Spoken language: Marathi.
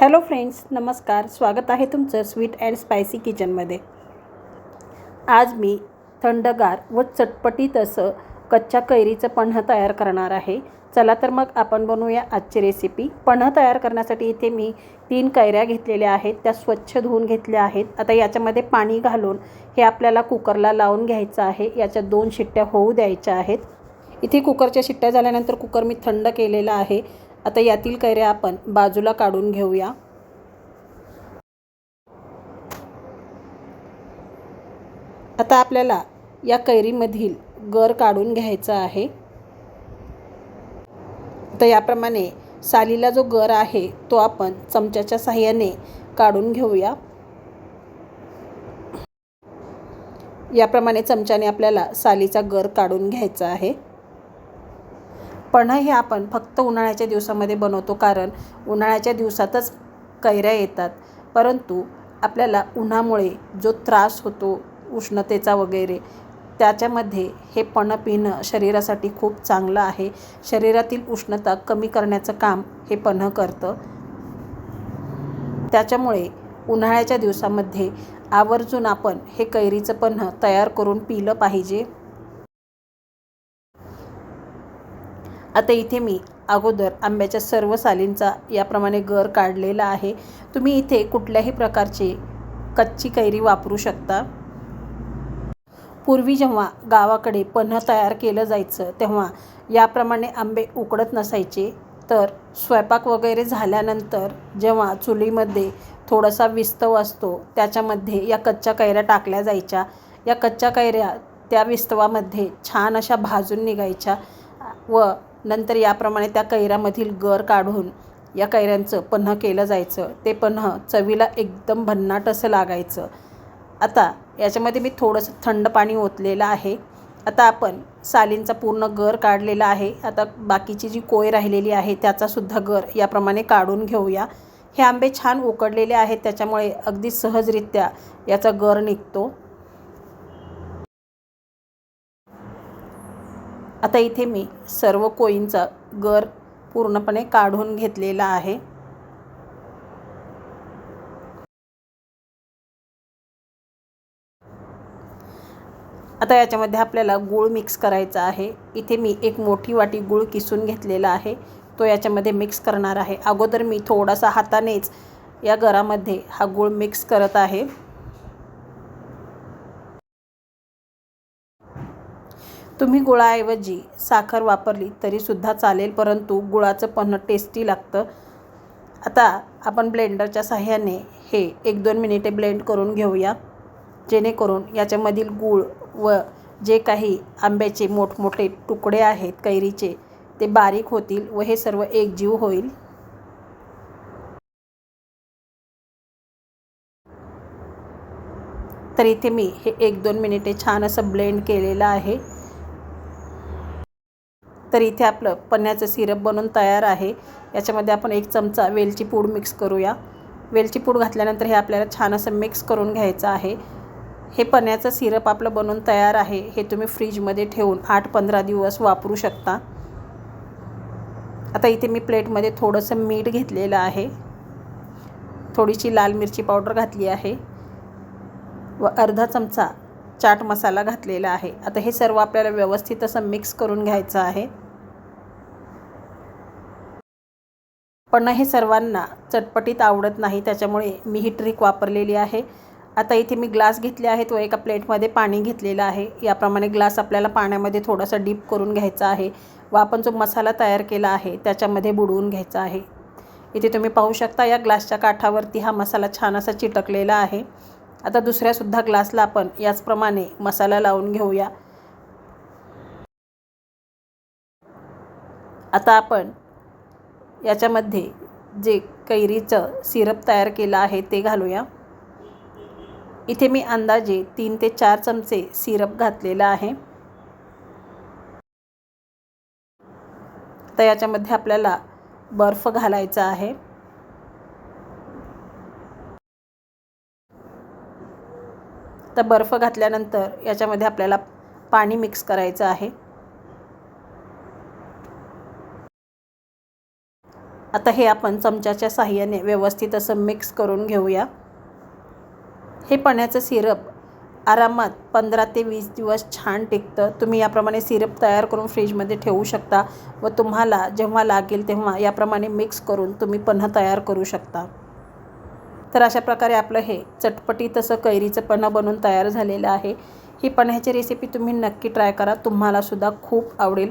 हॅलो फ्रेंड्स नमस्कार. स्वागत आहे तुमचं स्वीट अँड स्पायसी किचनमध्ये. आज मी थंडगार व चटपटीत असं कच्च्या कैरीचं पन्ह तयार करणार आहे. चला तर मग आपण बनवूया आजची रेसिपी पन्ह तयार करण्यासाठी इथे मी तीन कैऱ्या घेतलेल्या आहेत. त्या स्वच्छ धुवून घेतल्या आहेत. आता याच्यामध्ये पाणी घालून हे आपल्याला कुकरला लावून घ्यायचं आहे. याच्या दोन शिट्ट्या होऊ द्यायच्या आहेत. इथे कुकरच्या शिट्ट्या झाल्यानंतर कुकर मी थंड केलेला आहे. आता यातील कैऱ्या आपण बाजूला काढून घेऊया. आता आपल्याला या कैरीमधील गर काढून घ्यायचा आहे. तर याप्रमाणे सालीला जो गर आहे तो आपण चमच्याच्या साह्याने काढून घेऊया. याप्रमाणे चमच्याने आपल्याला सालीचा गर काढून घ्यायचा आहे. पण हे आपण फक्त उन्हाळ्याच्या दिवसामध्ये बनवतो कारण उन्हाळ्याच्या दिवसातच कैऱ्या येतात. परंतु आपल्याला उन्हामुळे जो त्रास होतो उष्णतेचा वगैरे त्याच्यामध्ये हे पणं पिणं शरीरासाठी खूप चांगलं आहे. शरीरातील उष्णता कमी करण्याचं काम हे पन्हं करतं. त्याच्यामुळे उन्हाळ्याच्या दिवसामध्ये आवर्जून आपण हे कैरीचं पन्ह तयार करून पिलं पाहिजे. आता इथे मी अगोदर आंब्याच्या सर्व सालींचा याप्रमाणे गर काढलेला आहे. तुम्ही इथे कुठल्याही प्रकारची कच्ची कैरी वापरू शकता. पूर्वी जेव्हा गावाकडे पन्ह तयार केलं जायचं तेव्हा याप्रमाणे आंबे उकडत नसायचे. तर स्वयंपाक वगैरे झाल्यानंतर जेव्हा चुलीमध्ये थोडासा विस्तव असतो त्याच्यामध्ये या कच्च्या कैऱ्या टाकल्या जायच्या. या कच्च्या कैऱ्या त्या विस्तवामध्ये छान अशा भाजून निघायच्या व नंतर याप्रमाणे त्या कैऱ्यामधील गर काढून या कैऱ्यांचं पन्ह केलं जायचं. ते पन्ह चवीला एकदम भन्नाट असं लागायचं. आता याच्यामध्ये मी थोडंसं थंड पाणी ओतलेलं आहे. आता आपण सालींचा पूर्ण गर काढलेला आहे. आता बाकीची जी कोय राहिलेली आहे त्याचासुद्धा गर याप्रमाणे काढून घेऊया. हे आंबे छान उकडलेले आहेत त्याच्यामुळे अगदी सहजरित्या याचा गर निघतो. आता इथे मी सर्व कोईंचा गर पूर्णपणे काढून घेतलेला आहे. आता याच्यामध्ये आपल्याला गूळ मिक्स करायचा आहे. इथे मी एक मोठी वाटी गूळ किसून घेतलेला आहे. तो याच्यामध्ये मिक्स करणार आहे. अगोदर मी थोडासा हातानेच या गरामध्ये हा गूळ मिक्स करत आहे. तुम्ही गुळाऐवजी साखर वापरली तरीसुद्धा चालेल परंतु गुळाचं पन्ह टेस्टी लागतं. आता आपण ब्लेंडरच्या साह्याने हे एक दोन मिनिटे ब्लेंड करून घेऊया. जेणेकरून याच्यामधील गूळ व जे काही आंब्याचे मोठमोठे तुकडे आहेत कैरीचे ते बारीक होतील व हे सर्व एकजीव होईल. तर इथे मी हे एक दोन मिनिटे छान असं ब्लेंड केलेलं आहे. तर इथे आपलं पन्न्याचं सिरप बनून तयार आहे. याच्यामध्ये आपण एक चमचा वेलची पूड मिक्स करूया. वेलची पूड घातल्यानंतर हे आपल्याला छान असं मिक्स करून घ्यायचं आहे. हे पन्याचं सिरप आपलं बनवून तयार आहे. हे तुम्ही फ्रीजमध्ये ठेवून आठ पंधरा दिवस वापरू शकता. आता इथे मी प्लेटमध्ये थोडंसं मीठ घेतलेलं आहे. थोडीशी लाल मिरची पावडर घातली आहे. व अर्धा चमचा चाट मसाला घातलेला आहे. आता हे सर्व आपल्याला व्यवस्थित असं मिक्स करून घ्यायचं आहे. पण हे सर्वांना चटपटीत आवडत नाही त्याच्यामुळे मी ही ट्रिक वापरलेली आहे. आता इथे मी ग्लास घेतले आहेत व एका प्लेटमध्ये पाणी घेतलेलं आहे. याप्रमाणे ग्लास आपल्याला पाण्यामध्ये थोडासा डीप करून घ्यायचा आहे व आपण जो मसाला तयार केला आहे त्याच्यामध्ये बुडवून घ्यायचा आहे. इथे तुम्ही पाहू शकता या ग्लासच्या काठावरती हा मसाला छान असा चिटकलेला आहे. आता दुसऱ्यासुद्धा ग्लासला आपण याचप्रमाणे मसाला लावून घेऊया. आता आपण याच्यामध्ये जे कैरीचं सिरप तयार केलं आहे ते घालूया. इथे मी अंदाजे तीन ते चार चमचे सिरप घातलेलं आहे. तर याच्यामध्ये आपल्याला बर्फ घालायचा आहे. तर बर्फ घातल्यानंतर याच्यामध्ये आपल्याला पाणी मिक्स करायचं आहे. आता हे आपण चमच्याच्या साह्याने व्यवस्थित असं मिक्स करून घेऊया. हे पण्याचं सिरप आरामात पंधरा ते वीस दिवस छान टिकतं. तुम्ही याप्रमाणे सिरप तयार करून फ्रीजमध्ये ठेवू शकता व तुम्हाला जेव्हा लागेल तेव्हा याप्रमाणे मिक्स करून तुम्ही पन्हा तयार करू शकता. तर अशा प्रकारे आपलं हे चटपटीत असं कैरीचं पन्हं बनवून तयार झालेलं आहे. ही पन्ह्याची रेसिपी तुम्ही नक्की ट्राय करा. तुम्हालासुद्धा खूप आवडेल.